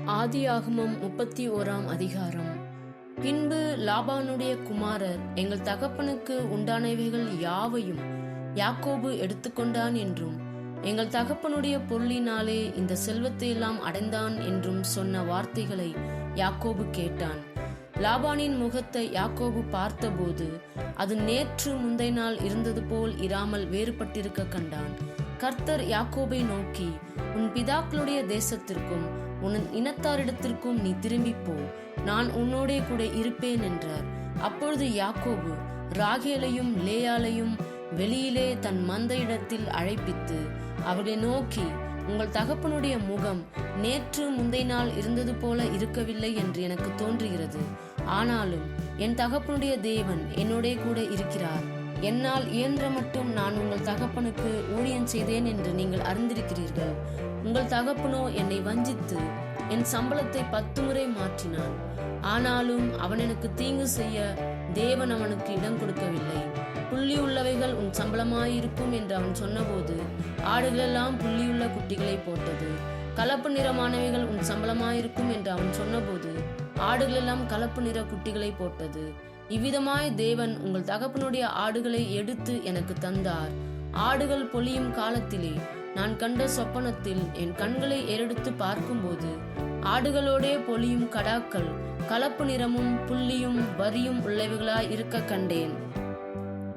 ஆதியாகமம் முப்பத்தி ஓராம் அதிகாரம். பின்பு லாபானுடைய குமாரர் எங்கள் தகப்பனுக்கு உண்டானவைகள் யாவையும் யாக்கோபு எடுத்துக்கொண்டான் என்றும் எங்கள் தகப்பனுடைய பொருளினாலே இந்த செல்வத்தை எல்லாம் அடைந்தான் என்றும் சொன்ன வார்த்தைகளை யாக்கோபு கேட்டான். லாபானின் முகத்தை யாக்கோபு பார்த்தபோது அது நேற்று முந்தைய நாள் இருந்தது போல் இராமல் வேறுபட்டிருக்க கண்டான். கர்த்தர் யாக்கோபை நோக்கி உன் பிதாக்களுடைய தேசத்திற்கும் உன் இனத்தாரிடத்திற்கும் நீ திரும்பிப்போ நான் உன்னோடே கூட இருப்பேன் என்றார். அப்பொழுது யாக்கோபு ராகேலையும் லேயாலையும் வெளியிலே தன் மந்த இடத்தில் அழைப்பித்து அவர்களை நோக்கி உங்கள் தகப்பனுடைய முகம் நேற்று முந்தைய நாள் இருந்தது போல இருக்கவில்லை என்று எனக்கு தோன்றுகிறது. ஆனாலும் என் தகப்பனுடைய தேவன் என்னோடே கூட இருக்கிறார். என்னால் இயன்ற மட்டும் நான் உங்கள் தகப்பனுக்கு ஊழியம் செய்தேன் என்று நீங்கள் அறிந்திருக்கிறீர்கள்? உங்கள் தகப்பனோ என்னை வஞ்சித்து என் சம்பளத்தை பத்து முறை மாற்றினான் ஆனாலும் அவன் எனக்கு தீங்கு செய்ய தேவன் அவனுக்கு இடம் கொடுக்கவில்லை. புள்ளி உள்ளவைகள் உன் சம்பளமாயிருக்கும் என்று அவன் சொன்னபோது ஆடுகளெல்லாம் புள்ளியுள்ள குட்டிகளை போட்டது. கலப்பு நிறமானவைகள் உன் சம்பளமாயிருக்கும் என்று அவன் சொன்னபோது ஆடுகளெல்லாம் கலப்பு நிற குட்டிகளை போட்டது. இவ்விதமாய் தேவன் உங்கள் தகப்பனுடைய ஆடுகளை எடுத்து எனக்கு தந்தார். ஆடுகள் பொழியும் காலத்திலே நான் கண்ட சொப்பனத்தில் என் கண்களை ஏறெடுத்து பார்க்கும்போது ஆடுகளோடே பொழியும் கடாக்கள் கலப்பு நிறமும் புள்ளியும் வரியும் உள்ளவைகளாய் இருக்க கண்டேன்.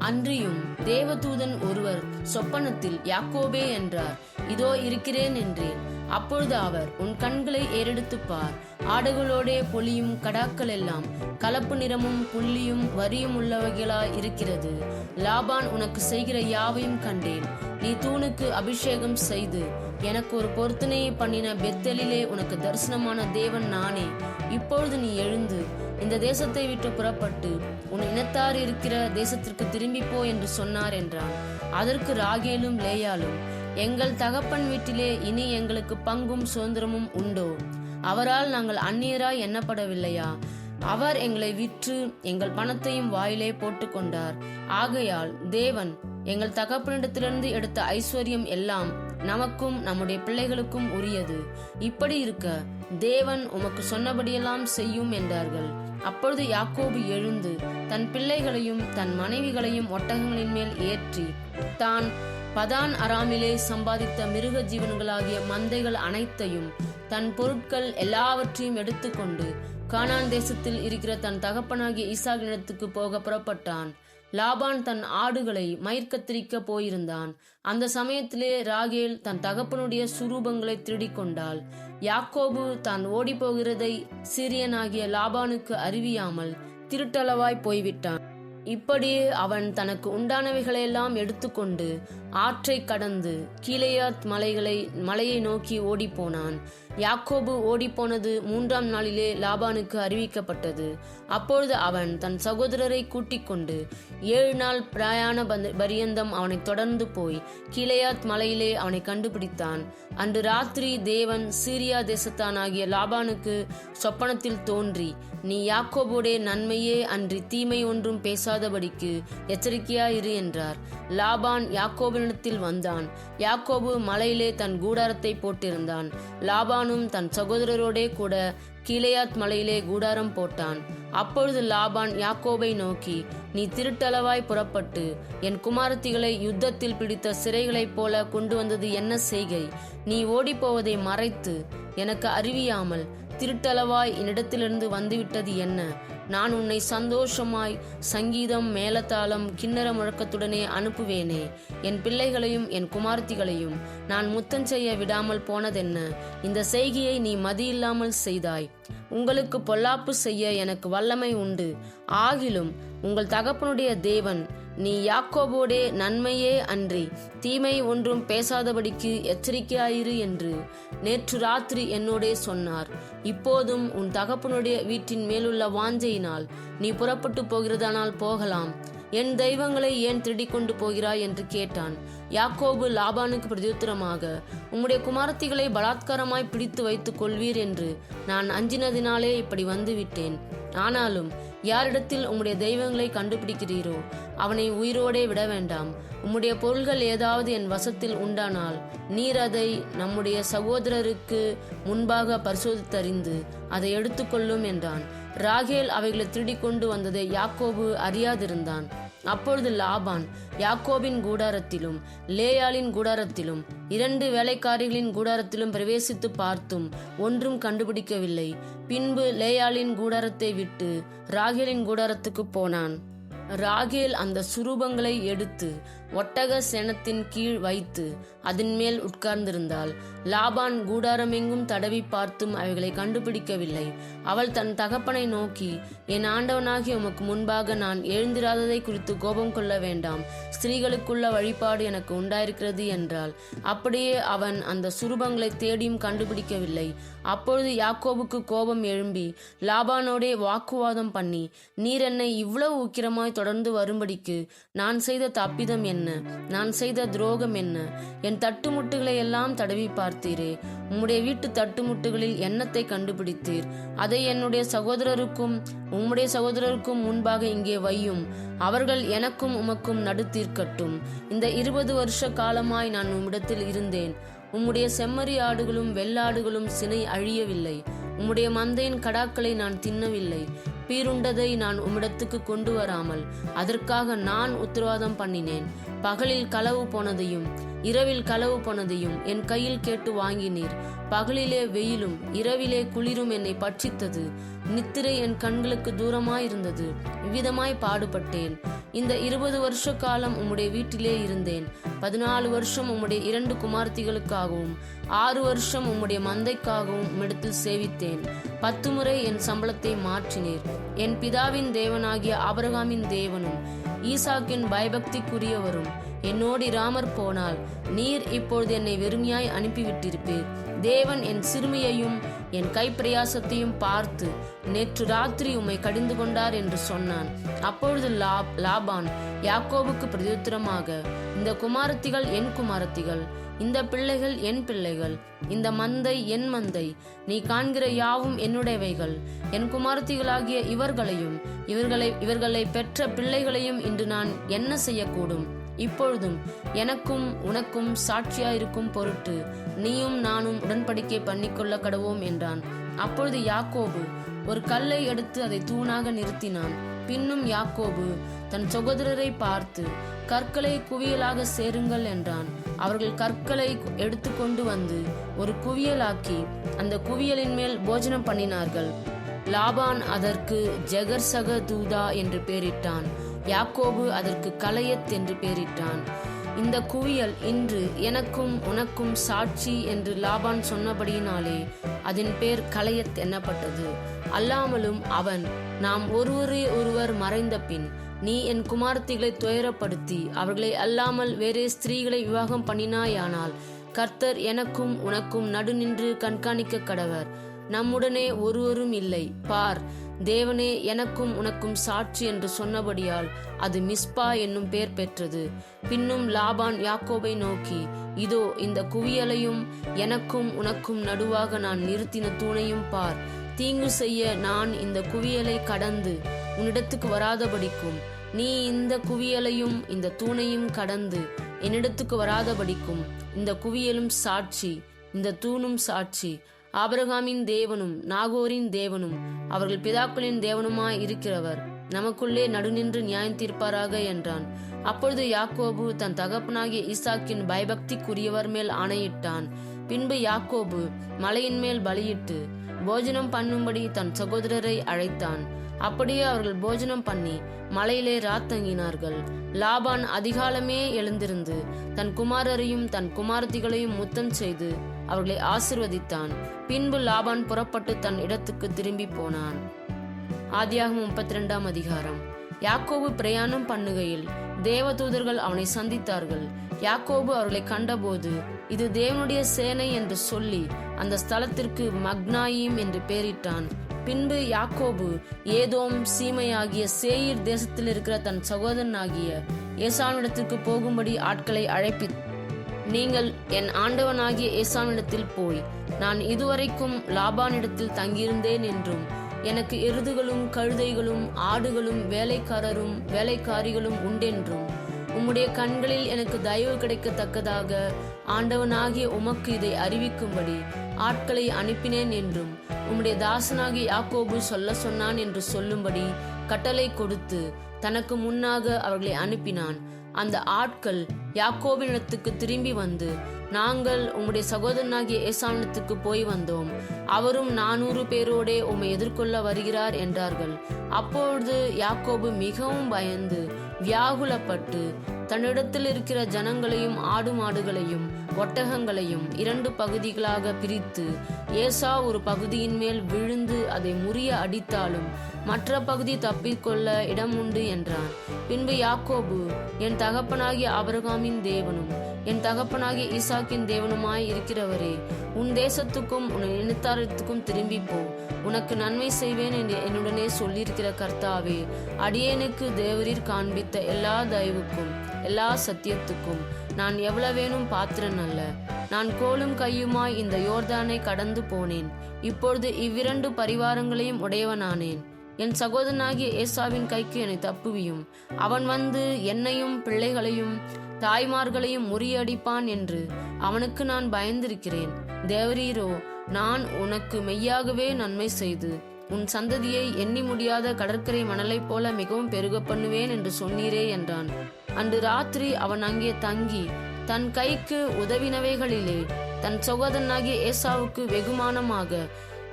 அன்றியும் தேவதூதன் ஒருவர் சொப்பனத்தில் யாக்கோபே என்றார் இதோ இருக்கிறேன் என்றேன். அப்பொழுது அவர் உன் கண்களை ஏறெடுத்துப் பார். ஆடுகளோடே பொலியும் கடாக்கள் எல்லாம் கலப்பு நிறமும் புள்ளியும் வரியும் உள்ளவைகளாய் இருக்கிறது. லாபான் உனக்கு செய்கிற யாவையும் கண்டேன். நீ தூணுக்கு அபிஷேகம் செய்து எனக்கு ஒரு பொருத்தனையை பண்ணின பெத்தலிலே உனக்கு தரிசனமான தேவன் நானே. இப்பொழுது நீ எழுந்து இந்த தேசத்தை விட்டு புறப்பட்டு உன் இனத்தார் இருக்கிற தேசத்திற்கு திரும்பி போ என்று சொன்னார் என்றான். அதற்கு ராகேலும் லேயாலும் எங்கள் தகப்பன் வீட்டிலே இனி எங்களுக்கு பங்கும் சுதந்திரமும் உண்டோ? அவரால் நாங்கள் அந்நியராய் எண்ணப்படவில்லையா? அவர் எங்களை விற்று எங்கள் பணத்தையும் வாயிலே போட்டுக்கொண்டார் ஆகையால் தேவன் எங்கள் தகப்பனிடத்திலிருந்து எடுத்த ஐஸ்வர்யம் எல்லாம் நமக்கும் நம்முடைய பிள்ளைகளுக்கும் உரியது. இப்படி இருக்க தேவன் உமக்கு சொன்னபடியெல்லாம் செய்யும் என்றார்கள். அப்பொழுது யாக்கோபு எழுந்து தன் பிள்ளைகளையும் தன் மனைவிகளையும் ஒட்டகங்களின் மேல் ஏற்றி தான் பதான் அராமிலே சம்பாதித்த மிருக ஜீவன்களாகிய மந்தைகள் அனைத்தையும் தன் பொருட்கள் எல்லாவற்றையும் எடுத்துக்கொண்டு கானான் தேசத்தில் இருக்கிற தன் தகப்பனாகிய ஈசாகினிடத்துக்கு போக புறப்பட்டான். லாபான் தன் ஆடுகளை மயிர்கத்திரிக்க போயிருந்தான். அந்த சமயத்திலே ராகேல் தன் தகப்பனுடைய சுரூபங்களை திருடிக்கொண்டாள் யாக்கோபு தான் ஓடிப்போகிறதை சீரியனாகிய சிறியனாகிய லாபானுக்கு அறிவியாமல் திருட்டளவாய் போய்விட்டான். இப்படியே அவன் தனக்கு உண்டானவைகளையெல்லாம் எடுத்துக்கொண்டு ஆற்றை கடந்து கீழையாத் மலைகளை மலையை நோக்கி ஓடிப்போனான். யாக்கோபு ஓடிப்போனது மூன்றாம் நாளிலே லாபானுக்கு அறிவிக்கப்பட்டது. அப்பொழுது அவன் தன் சகோதரரை கூட்டிக் கொண்டு ஏழு நாள் பிராயான பந்த- பரியந்தம் அவனை தொடர்ந்து போய் கீழையாத் மலையிலே அவனை கண்டுபிடித்தான். அன்று ராத்திரி தேவன் சீரியா தேசத்தானாகிய லாபானுக்கு சொப்பனத்தில் தோன்றி நீ யாக்கோபுடைய நன்மையே அன்றி தீமை ஒன்றும் பேசாதபடிக்கு எச்சரிக்கையாயிரு என்றார். லாபான் யாக்கோபினிடத்தில் வந்தான். யாக்கோபு மலையிலே தன் கூடாரத்தை போட்டிருந்தான். லாபானும் தன் சகோதரரோடே கூட கீழையாத் மலையிலே கூடாரம் போட்டான். அப்பொழுது லாபான் யாக்கோபை நோக்கி நீ திருட்டளவாய் புறப்பட்டு என் குமாரத்திகளை யுத்தத்தில் பிடித்த சிறைகளைப் போல கொண்டு வந்தது என்ன செய்கை? நீ ஓடிப்போவதை மறைத்து எனக்கு அறிவியாமல் திருட்டளவாய் என்னிடத்திலிருந்து வந்துவிட்டது என்ன? நான் உன்னை சந்தோஷமாய் சங்கீதம் மேலத்தாளம் கிண்ணற முழக்கத்துடனே அனுப்புவேனே. என் பிள்ளைகளையும் என் குமார்த்திகளையும் நான் முத்தம் செய்ய விடாமல் போனதென்ன? இந்த செய்கையை நீ மதியில்லாமல் செய்தாய். உங்களுக்கு பொல்லாப்பு செய்ய எனக்கு வல்லமை உண்டு. ஆகிலும் உங்கள் தகப்பனுடைய தேவன் நீ யாக்கோபோடே நன்மையே அன்றி தீமை ஒன்றும் பேசாதபடிக்கு எச்சரிக்கையாயிரு என்று நேற்று ராத்திரி என்னோடே சொன்னார். இப்போதும் உன் தகப்பனுடைய வீட்டின் மேலுள்ள வாஞ்சையினால் நீ புறப்பட்டு போகிறதானால் போகலாம். என் தெய்வங்களை ஏன் திருடிக்கொண்டு போகிறாய் என்று கேட்டான். யாக்கோபு லாபானுக்கு பிரதியுத்தரமாக உம்முடைய குமாரத்திகளை பலாத்காரமாய் பிடித்து வைத்துக் கொள்வீர் என்று நான் அஞ்சினதினாலே இப்படி வந்துவிட்டேன் ஆனாலும் யாரிடத்தில் உம்முடைய தெய்வங்களை கண்டுபிடிக்கிறீரோ அவனை உயிரோடே விட வேண்டாம். உம்முடைய பொருள்கள் ஏதாவது என் வசத்தில் உண்டானால் நீர் அதை நம்முடைய சகோதரருக்கு முன்பாக பரிசோதித்தறிந்து அதை எடுத்துக்கொள்ளும் என்றான். ராகேல் அவைகளை திருடிக்கொண்டு வந்ததை யாக்கோபு அறியாதிருந்தான். அப்பொழுது லாபான் யாக்கோபின் கூடாரத்திலும் லேயாளின் கூடாரத்திலும் இரண்டு வேலைக்காரிகளின் கூடாரத்திலும் பிரவேசித்து பார்த்தும் ஒன்றும் கண்டுபிடிக்கவில்லை. பின்பு லேயாளின் கூடாரத்தை விட்டு ராகேலின் கூடாரத்துக்கு போனான். ராகேல் அந்த சுரூபங்களை எடுத்து ஒட்டக சேனத்தின் கீழ் வைத்து அதன் மேல் உட்கார்ந்திருந்தாள். லாபான் கூடாரமெங்கும் தடவி பார்த்தும் அவைகளை கண்டுபிடிக்கவில்லை. அவள் தன் தகப்பனை நோக்கி என் ஆண்டவனாகிய உமக்கு முன்பாக நான் எழுந்திராததை குறித்து கோபம் கொள்ள வேண்டாம். ஸ்திரீகளுக்குள்ள வழிபாடு எனக்கு உண்டாயிருக்கிறது என்றாள். அப்படியே அவன் அந்த சுரூபங்களை தேடியும் கண்டுபிடிக்கவில்லை. அப்பொழுது யாக்கோபுக்கு கோபம் எழும்பி லாபானோடே வாக்குவாதம் பண்ணி நீர் என்னை இவ்வளவு உக்கிரமாய் தொடர்ந்து வரும்படிக்கு நான் செய்த தப்பிதம் என்ன? நான் செய்த துரோகம் என்ன? என் தட்டுமுட்டுகளை எல்லாம் தடவி பார்த்தீரே. உம்முடைய வீட்டு தட்டுமுட்டுகளில் எண்ணத்தை கண்டுபிடித்தீர்? அதை என்னுடைய சகோதரருக்கும் உம்முடைய சகோதரருக்கும் முன்பாக இங்கே வையும். அவர்கள் எனக்கும் உமக்கும் நடுத்தீர்க்கட்டும். இந்த இருபது வருஷ காலமாய் நான் உம்மிடத்தில் இருந்தேன். உம்முடைய செம்மறி ஆடுகளும் வெள்ளாடுகளும் சினை அழியவில்லை. உம்முடைய மந்தையின் கடாக்களை நான் தின்னவில்லை. பீருண்டதை நான் உம்மிடத்துக்கு கொண்டு வராமல் அதற்காக நான் உத்தரவாதம் பண்ணினேன். பகலில் களவு போனதையும் இரவில் களவு போனதையும் என் கையில் கேட்டு வாங்கினீர். பகலிலே வெயிலும் இரவிலே குளிரும் என்னை பட்சித்தது. நித்திரை என் கண்களுக்கு தூரமாயிருந்தது. இவ்விதமாய் பாடுபட்டேன். இந்த இருபது வருஷ காலம் உம்முடைய வீட்டிலே இருந்தேன். பதினாலு வருஷம் உம்முடைய இரண்டு குமார்த்திகளுக்காகவும் ஆறு வருஷம் உம்முடைய மந்தைக்காகவும் உம்மிடத்தில் சேவித்தேன். பத்து முறை என் சம்பளத்தை மாற்றினீர். என் பிதாவின் தேவனாகிய அபரகாமின் தேவனும் ஈசாக்கின் பயபக்திக்குரியவரும் என்னோடு இராமற் போனால் நீர் இப்பொழுது என்னை வெறுமையாய் அனுப்பிவிட்டிருப்பீர். தேவன் என் சிறுமியையும் என் கைப்பிரயாசத்தையும் பார்த்து நேற்று ராத்திரி உம்மை கடிந்து கொண்டார் என்று சொன்னான். அப்பொழுது லாப் லாபான் யாக்கோபுக்கு பிரதியுத்தரமாக இந்த குமாரத்திகள் என் குமாரத்திகள் இந்த பிள்ளைகள் என் பிள்ளைகள் இந்த மந்தை என் மந்தை நீ காண்கிற யாவும் என்னுடையவைகள் என் குமாரத்திகளாகிய இவர்களையும் இவர்களை இவர்களை பெற்ற பிள்ளைகளையும் இன்று நான் என்ன செய்யக்கூடும்? இப்பொழுதும் எனக்கும் உனக்கும் சாட்சியாயிருக்கும் பொருட்டு நீயும் நானும் உடன்படிக்கை பண்ணிக்கொள்ள கடவோம் என்றான். அப்பொழுது யாக்கோபு ஒரு கல்லை எடுத்து அதை தூணாக நிறுத்தினான். பின்னும் யாக்கோபு தன் சகோதரரை பார்த்து கற்களை குவியலாக சேருங்கள் என்றான். அவர்கள் கற்களை எடுத்துக்கொண்டு வந்து ஒரு குவியலாக்கி அந்த குவியலின் மேல் போஜனம் பண்ணினார்கள். லாபான் அதற்கு ஜெகர்சக தூதா என்று பெயரிட்டான் யாக்கோபு அதற்கு கலையத் என்று பெயரிட்டான். இந்த குவியல் இன்று எனக்கும் உனக்கும் சாட்சி என்று லாபான் சொன்னபடியினாலே அதன் பேர் கலையத் எண்ணப்பட்டது அல்லாமலும் அவன் நாம் ஒருவரே ஒருவர் மறைந்த பின் நீ என் குமார்த்திகளை துயரப்படுத்தி அவர்களை அல்லாமல் வேறே ஸ்திரீகளை விவாகம் பண்ணினாயானால் கர்த்தர் எனக்கும் உனக்கும் நடுநின்று கண்காணிக்க கடவர். நம்முடனே ஒருவரும் இல்லை. பார் தேவனே எனக்கும் உனக்கும் சாட்சி என்று சொன்னபடியால் அது மிஸ்பா என்னும் பெயர் பெற்றது. பின்னும் லாபான் யாக்கோபை நோக்கி இதோ இந்த குவியலையும் எனக்கும் உனக்கும் நடுவாக நான் நிறுத்தின தூணையும் பார். தீங்கு செய்ய நான் இந்த குவியலை கடந்து உன்னிடத்துக்கு வராதபடிக்கும். நீ இந்த குவியலையும் இந்த தூணையும் கடந்து என்னிடத்துக்கு வராதபடிக்கும். இந்த குவியலும் சாட்சி இந்த தூணும் சாட்சி. ஆபரகாமின் தேவனும் நாகோரின் தேவனும் அவர்கள் பிதாக்களின் தேவனுமாய் இருக்கிறவர். நமக்குள்ளே நடுநின்று நியாயம் தீர்ப்பாராக என்றான். அப்பொழுது யாக்கோபு தன் தகப்பனாகிய ஈசாக்கின் பயபக்திக்குரியவர் மேல் ஆணையிட்டான். பின்பு யாக்கோபு மலையின் மேல் பலியிட்டு போஜனம் பண்ணும்படி தன் சகோதரரை அழைத்தான். அப்படியே அவர்கள் போஜனம் பண்ணி மலையிலே ராத்தங்கினார்கள் லாபான் அதிகாலமே எழுந்திருந்து தன் குமாரரையும் தன் குமாரத்திகளையும் முத்தம் செய்து அவர்களை ஆசிர்வதித்தான். பின்பு லாபான் புறப்பட்டு தன் இடத்துக்கு திரும்பி போனான். ஆதியாகும் முப்பத்தி ரெண்டாம் அதிகாரம். யாக்கோபு பிரயாணம் பண்ணுகையில் தேவதூதர்கள் அவனை சந்தித்தார்கள். யாக்கோபு அவர்களை கண்டபோது இது தேவனுடைய சேனை என்று சொல்லி அந்த ஸ்தலத்திற்கு மக்னாயிம் என்று பெயரிட்டான். பின்பு யாக்கோபு ஏதோம் சீமையாகிய சேயீர் தேசத்தில் இருக்கிற தன் சகோதரனாகிய ஏசானிடத்திற்கு போகும்படி ஆட்களை அழைப்பித்து நீங்கள் என் ஆண்டவனாகிய ஏசானிடத்தில் போய் நான் இதுவரைக்கும் லாபானிடத்தில் தங்கியிருந்தேன் என்றும் எனக்கு எருதுகளும் கழுதைகளும் ஆடுகளும் வேலைக்காரரும் வேலைக்காரிகளும் உண்டென்றும் உம்முடைய கண்களில் எனக்கு தயவு கிடைக்கத்தக்கதாக ஆண்டவனாகிய உமக்கு இதை அறிவிக்கும்படி ஆட்களை அனுப்பினேன் என்றும் உம்முடைய தாசனாகிய யாக்கோபு சொல்ல சொன்னான் என்று சொல்லும்படி கட்டளை கொடுத்து தனக்கு முன்னாக அவர்களை அனுப்பினான். அந்த ஆட்கள் யாக்கோவினத்துக்கு திரும்பி வந்து நாங்கள் உம்முடைய சகோதரனாகிய ஏசானத்துக்கு போய் வந்தோம். அவரும் நானூறு பேரோடே உம்மை எதிர்கொள்ள வருகிறார் என்றார்கள். அப்பொழுது யாக்கோபு மிகவும் பயந்து வியாகுலப்பட்டு தன்னிடத்தில் இருக்கிற ஜனங்களையும் ஆடு மாடுகளையும் ஒட்டகங்களையும் இரண்டு பகுதிகளாக பிரித்து ஏசா ஒரு பகுதியின் மேல் விழுந்து அதை முறிய அடித்தாலும் மற்ற பகுதி தப்பிக்கொள்ள இடம் உண்டு என்றான். பின்பு யாக்கோபு என் தகப்பனாகிய அபரகாமின் தேவனும் என் தகப்பனாகிய ஈசாக்கின் தேவனுமாய் இருக்கிறவரே உன் தேசத்துக்கும் உன் இனத்தாரத்துக்கும் திரும்பி போ. உனக்கு நன்மை செய்வேன் என்று என்னுடனே சொல்லியிருக்கிற கர்த்தாவே அடியேனுக்கு தேவரீர் காண்பித்த எல்லா தயவுக்கும் எல்லா சத்தியத்துக்கும் நான் எவ்வளவேனும் பாத்திரன் அல்ல. நான் கோலும் கையுமாய் இந்த யோர்தானை கடந்து போனேன். இப்பொழுது இவ்விரண்டு பரிவாரங்களையும் உடையவனானேன். என் சகோதரனாகிய ஏசாவின் கைக்கு என்னை தப்புவியும். அவன் வந்து என்னையும் பிள்ளைகளையும் தாய்மார்களையும் முறியடிப்பான் என்று அவனுக்கு நான் பயந்திருக்கிறேன். தேவரீரோ நான் உனக்கு மெய்யாகவே நன்மை செய்து உன் சந்ததியை எண்ணி முடியாத கடற்கரை மணலைப் போல மிகவும் பெருக பண்ணுவேன் என்று சொன்னீரே என்றான். அன்று ராத்திரி அவன் அங்கே தங்கி தன் கைக்கு உதவினவைகளிலே தன் சகோதரனாகிய ஏசாவுக்கு வெகுமானமாக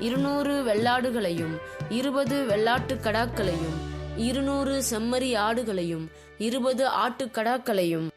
இருநூறு வெள்ளாடுகளையும் இருபது வெள்ளாட்டு கடாக்களையும் இருநூறு செம்மறி ஆடுகளையும் இருபது ஆட்டுக்கடாக்களையும்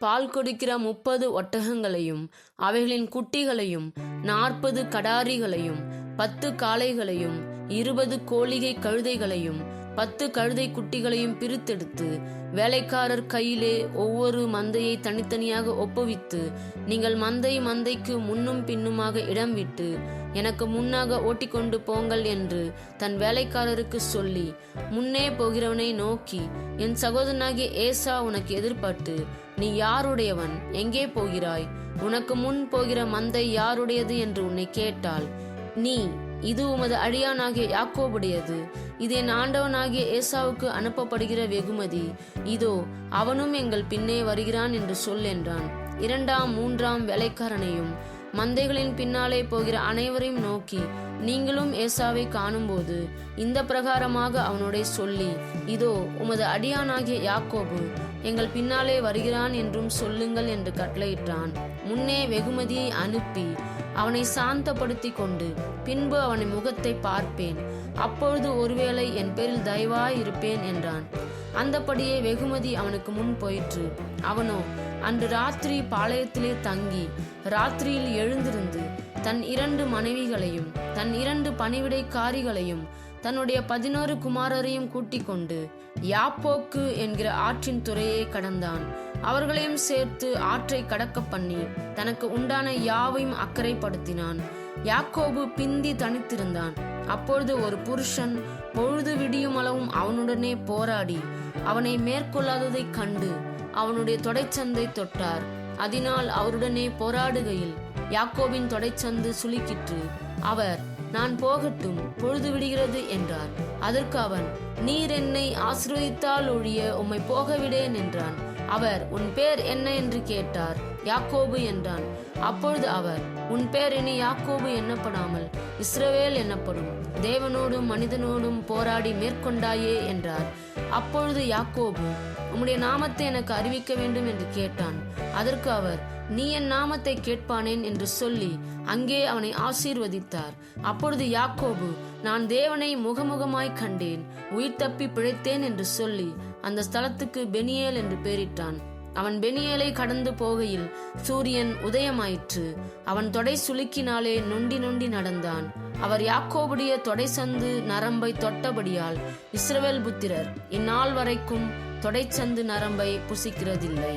பால் கொடுக்கிற முப்பது ஒட்டகங்களையும் அவைகளின் குட்டிகளையும் நாற்பது கடாரிகளையும் பத்து காளைகளையும் இருபது கோழிகை கழுதைகளையும் பத்து கழுதை குட்டிகளையும் பிரித்தெடுத்து வேலைக்காரர் கையிலே ஒவ்வொரு மந்தையை தனித்தனியாக ஒப்புவித்து நீங்கள் மந்தை மந்தைக்கு முன்னும் பின்னுமாக இடம் விட்டு எனக்கு முன்னாக ஓட்டிக்கொண்டு போங்கள் என்று தன் வேலைக்காரருக்கு சொல்லி முன்னே போகிறவனை நோக்கி என் சகோதரனாகிய ஏசா உனக்கு எதிர்பட்டு நீ யாருடையவன்? எங்கே போகிறாய்? உனக்கு முன் போகிற மந்தை யாருடையது? என்று உன்னை கேட்டால் நீ இது உமது அடியானாகிய யாக்கோபுடையது. இது என் ஆண்டவனாகிய ஏசாவுக்கு அனுப்பப்படுகிற வெகுமதி. இதோ அவனும் எங்கள் பின்னே வருகிறான் என்று சொல் என்றான். இரண்டாம் மூன்றாம் வேலைக்காரனையும் மந்தைகளின் பின்னாலே போகிற அனைவரையும் நோக்கி நீங்களும் ஏசாவை காணும்போது இந்த பிரகாரமாக அவனுடைய சொல்லி இதோ உமது அடியானாகிய யாக்கோபு எங்கள் பின்னாலே வருகிறான் என்றும் சொல்லுங்கள் என்று கட்டளையிட்டான். முன்னே வெகுமதியை அனுப்பி அவனை சாந்தப்படுத்தி கொண்டு பின்பு அவனை முகத்தை பார்ப்பேன். அப்பொழுது ஒருவேளை என் பேரில் தயவாய் இருப்பேன் என்றான். அந்தபடியே வெகுமதி அவனுக்கு முன் போயிற்று. அவனோ அன்று ராத்திரி பாளையத்திலே தங்கி ராத்திரியில் எழுந்திருந்து தன் இரண்டு மனைவிகளையும் தன் இரண்டு பணிவிடைக்காரிகளையும் தன்னுடைய பதினோரு குமாரரையும் கூட்டிக் கொண்டு யாப்போக்கு என்கிற ஆற்றின் துறையை கடந்தான். அவர்களையும் சேர்த்து ஆற்றை கடக்க பண்ணி தனக்கு உண்டான யாவையும் அக்கறைப்படுத்தினான். யாக்கோபு பிந்தி தனித்திருந்தான். அப்பொழுது ஒரு புருஷன் பொழுது விடியும் அளவும் அவனுடனே போராடி அவனை மேற்கொள்ளாததைக் கண்டு அவனுடைய தொடைச்சந்தை தொட்டார். அதனால் அவருடனே போராடுகையில் யாக்கோபின் தொடைச்சந்து சுளுக்கிற்று. அவர் நான் போகட்டும் பொழுது விடுகிறது என்றார். அதற்கு அவன் நீர் என்னை ஆசிர்வதித்தால் ஒழிய உம்மை போகவிடேன் என்றான். அவர் உன் பேர் என்ன? என்று கேட்டார். யாக்கோபு என்றான். அப்பொழுது அவர் உன் பேர் இனி யாக்கோபு எண்ணப்படாமல் இஸ்ரவேல் என்னப்படும். தேவனோடும் மனிதனோடும் போராடி மேற்கொண்டாயே என்றார். அப்பொழுது யாக்கோபு உம்முடைய நாமத்தை எனக்கு அறிவிக்க வேண்டும் என்று கேட்டான். அதற்கு அவர் நீ என் நாமத்தை கேட்பானேன் என்று சொல்லி அங்கே அவனை ஆசீர்வதித்தார். அப்பொழுது யாக்கோபு நான் தேவனை முகமுகமாய் கண்டேன் உயிர் தப்பி பிழைத்தேன் என்று சொல்லி அந்த ஸ்தலத்துக்கு பெனியேல் என்று பெயரிட்டான். அவன் பெனியேலை கடந்து போகையில் சூரியன் உதயமாயிற்று. அவன் தொடை சுளுக்கினாலே நொண்டி நொண்டி நடந்தான். அவர் யாக்கோபுடைய தொடை சந்து நரம்பை தொட்டபடியால் இஸ்ரவேல் புத்திரர் இந்நாள் வரைக்கும் தொடைச்சந்து நரம்பை புசிக்கிறதில்லை.